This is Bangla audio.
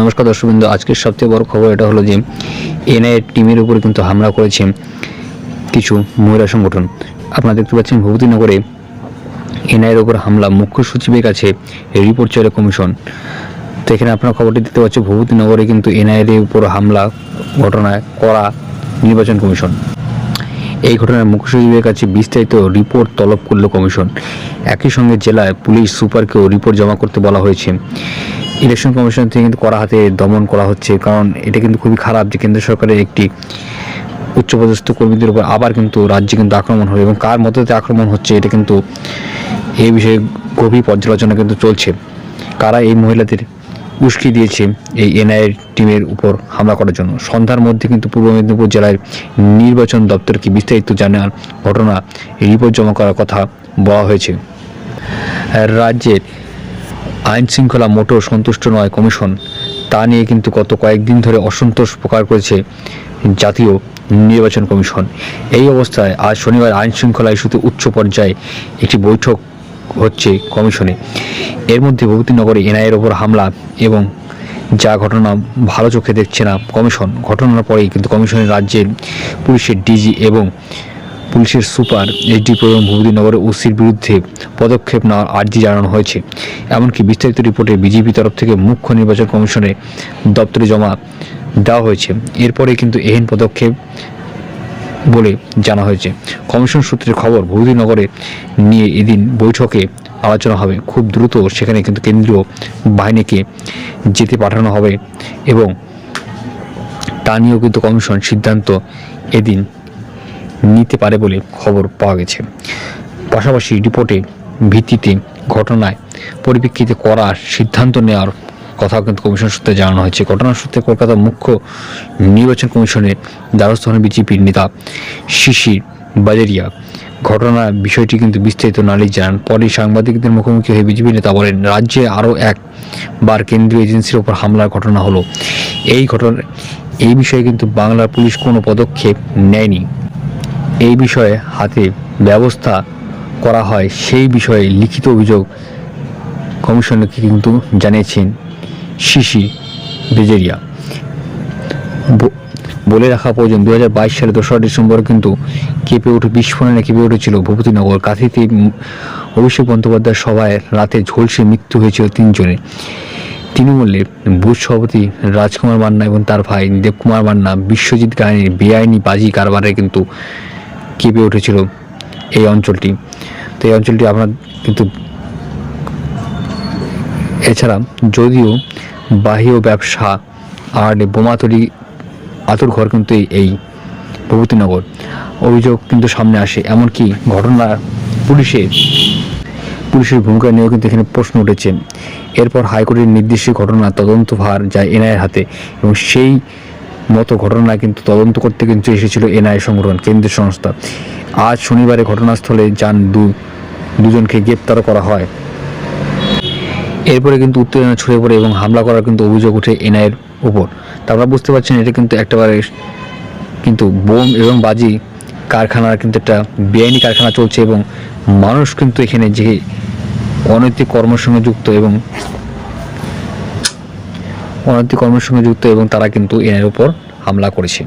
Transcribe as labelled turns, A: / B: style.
A: নমস্কার দর্শকবৃন্দ আজকের সবচেয়ে বড় খবর এটা হলো যে এনআইএ টিমের উপরে কিন্তু হামলা করেছে কিছু মহিলা সংগঠন। আপনারা দেখতে পাচ্ছেন ভূপতিনগরে এনআইএর উপর হামলা। মুখ্য সচিবের কাছে রিপোর্ট চাইল কমিশন। তো এখানে আপনারা খবরটি দেখতে পাচ্ছেন, ভূপতিনগরে কিন্তু এনআইএর উপর হামলা ঘটনায় করা নির্বাচন কমিশন। এই ঘটনার মুখ্য সচিবের কাছে বিস্তারিত রিপোর্ট তলব করল কমিশন। একই সঙ্গে জেলায় পুলিশ সুপারকেও রিপোর্ট জমা করতে বলা হয়েছে। ইলেকশন কমিশন থেকে কিন্তু কড়া হাতে দমন করা হচ্ছে, কারণ এটা কিন্তু খুবই খারাপ যে কেন্দ্র সরকারের একটি উচ্চপদস্থ কর্মীদের উপর আবার কিন্তু রাজ্যে কিন্তু আক্রমণ হবে এবং কার মধ্যে আক্রমণ হচ্ছে এটা কিন্তু এই বিষয়ে গভীর পর্যালোচনা কিন্তু চলছে। কারা এই মহিলাদের উস্কি দিয়েছে এই এনআইএর টিমের উপর হামলা করার জন্য? সন্ধ্যার মধ্যে কিন্তু পূর্ব মেদিনীপুর জেলার নির্বাচন দপ্তরকে বিস্তারিত জানার ঘটনা রিপোর্ট জমা করার কথা বলা হয়েছে। রাজ্যের আইন শৃঙ্খলা মোটেও সন্তুষ্ট নয় কমিশন। তা নিয়ে কিন্তু গত কয়েকদিন ধরে অসন্তোষ প্রকার করেছে জাতীয় নির্বাচন কমিশন। এই অবস্থায় আজ শনিবার আইন শৃঙ্খলা ইস্যুতে উচ্চ পর্যায়ে একটি বৈঠক হচ্ছে কমিশনে। এর মধ্যে ভূপতিনগরে এনআইয়ের ওপর হামলা এবং যা ঘটনা ভালো চোখে দেখছে না কমিশন। ঘটনার পরেই কিন্তু কমিশনের রাজ্যের পুলিশের ডিজি এবং পুলিশের সুপার এইচডিপি এবং ভূপতিনগরের ওসির বিরুদ্ধে পদক্ষেপ নেওয়ার আর্জি জানানো হয়েছে। এমনকি বিস্তারিত রিপোর্টে বিজেপি তরফ থেকে মুখ্য নির্বাচন কমিশনের দপ্তরে জমা দেওয়া হয়েছে। এরপরে কিন্তু এহেন পদক্ষেপ বলে জানা হয়েছে। কমিশন সূত্রের খবর, ভূপতিনগরে নিয়ে এদিন বৈঠকে আলোচনা হবে। খুব দ্রুত সেখানে কিন্তু কেন্দ্রীয় বাহিনীকে যেতে পাঠানো হবে এবং তা নিয়েও কিন্তু কমিশন সিদ্ধান্ত এদিন নিতে পারে বলে খবর পাওয়া গেছে। পাশাপাশি রিপোর্টে ভিত্তিতে ঘটনায় পরিপ্রেক্ষিতে করার সিদ্ধান্ত নেওয়ার কথাও কিন্তু কমিশন সূত্রে জানানো হয়েছে। ঘটনার সূত্রে কলকাতা মুখ্য নির্বাচন কমিশনের দ্বারস্থ হন বিজেপির নেতা শিশির বাজারিয়া। ঘটনার বিষয়টি কিন্তু বিস্তারিত নালিশ জানান। পরে সাংবাদিকদের মুখোমুখি হয়ে বিজেপি নেতা বলেন, রাজ্যে আরও একবার কেন্দ্রীয় এজেন্সির ওপর হামলার ঘটনা হলো। এই ঘটনা, এই বিষয়ে কিন্তু বাংলার পুলিশ কোনো পদক্ষেপ নেয়নি। এই বিষয়ে হাতে ব্যবস্থা করা হয়, সেই বিষয়ে লিখিত অভিযোগ কমিশনকে কিন্তু জানিয়েছেন শিশি বেজেরিয়া। বলে রাখা প্রয়োজন দু হাজার বাইশ সালে দোসরা ডিসেম্বর কিন্তু কেঁপে উঠে, বিস্ফোরণে কেঁপে উঠেছিল ভূপতিনগর। কাঁথিতে অভিষেক বন্দ্যোপাধ্যায়ের সভায় রাতে ঝলসে মৃত্যু হয়েছিল তিনজনের তৃণমূলের বুথ সভাপতি রাজকুমার মান্না এবং তার ভাই দেবকুমার মান্না, বিশ্বজিৎ গায়নের বেআইনি বাজি কারবারে কিন্তু কেঁপে উঠেছিল এই অঞ্চলটি। তো এই অঞ্চলটি আপনার কিন্তু এছাড়া যদিও বাহ্য ব্যবসা আর বোমা তৈরি, আতুর ঘর কিন্তু এই- ভূপতিনগর অভিযোগ কিন্তু সামনে আসে, এমনকি ঘটনা পুলিশের পুলিশের ভূমিকা নিয়েও কিন্তু এখানে প্রশ্ন উঠেছে। এরপর হাইকোর্টের নির্দেশে ঘটনা তদন্তভার যায় এনআইয়ের হাতে এবং সেই মতো ঘটনা কিন্তু তদন্ত করতে কিন্তু এসেছিল এনআই সংগঠন, কেন্দ্রীয় সংস্থা। আজ শনিবারে ঘটনাস্থলে যান দু, দুজনকে গ্রেপ্তার করা হয়। এরপরে কিন্তু উত্তেজনা ছড়িয়ে পড়ে এবং হামলা করার কিন্তু অভিযোগ উঠে এনআইয়ের উপর। তা আপনারা বুঝতে পারছেন এটা কিন্তু একেবারে কিন্তু বোম এবং বাজি কারখানার কিন্তু একটা বেআইনি কারখানা চলছে এবং মানুষ কিন্তু এখানে যে অনৈতিক কর্মের সঙ্গে যুক্ত এবং অনৈতিক কর্মের সঙ্গে যুক্ত এবং তারা কিন্তু এনের উপর হামলা করেছে।